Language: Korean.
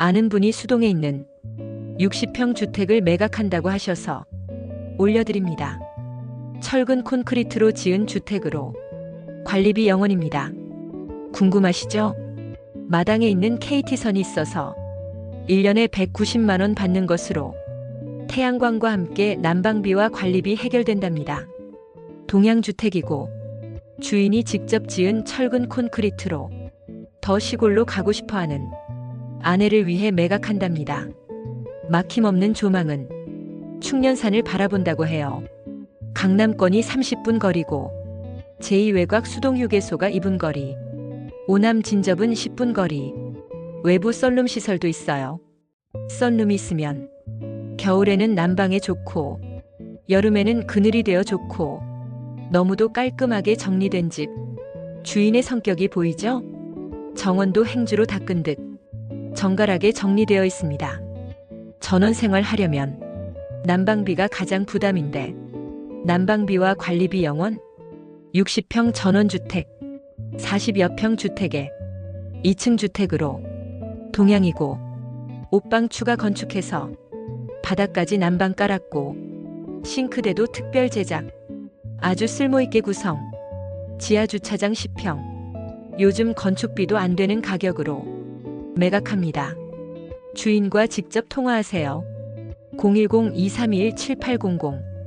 아는 분이 수동에 있는 60평 주택을 매각한다고 하셔서 올려드립니다. 철근 콘크리트로 지은 주택으로 관리비 0원입니다. 궁금하시죠? 마당에 있는 KT선이 있어서 1년에 190만원 받는 것으로 태양광과 함께 난방비와 관리비 해결된답니다. 동양주택이고 주인이 직접 지은 철근 콘크리트로 더 시골로 가고 싶어 하는 아내를 위해 매각한답니다. 막힘없는 조망은 충년산을 바라본다고 해요. 강남권이 30분 거리고 제2외곽 수동휴게소가 2분 거리, 오남 진접은 10분 거리, 외부 썰룸 시설도 있어요. 썰룸이 있으면 겨울에는 난방에 좋고 여름에는 그늘이 되어 좋고 너무도 깔끔하게 정리된 집. 주인의 성격이 보이죠? 정원도 행주로 닦은 듯 정갈하게 정리되어 있습니다. 전원 생활 하려면 난방비가 가장 부담인데 난방비와 관리비 영원 60평 전원주택 40여 평 주택에 2층 주택으로 동양이고 옷방 추가 건축해서 바닥까지 난방 깔았고 싱크대도 특별 제작 아주 쓸모있게 구성 지하 주차장 10평 요즘 건축비도 안 되는 가격으로 매각합니다. 주인과 직접 통화하세요. 010-2321-7800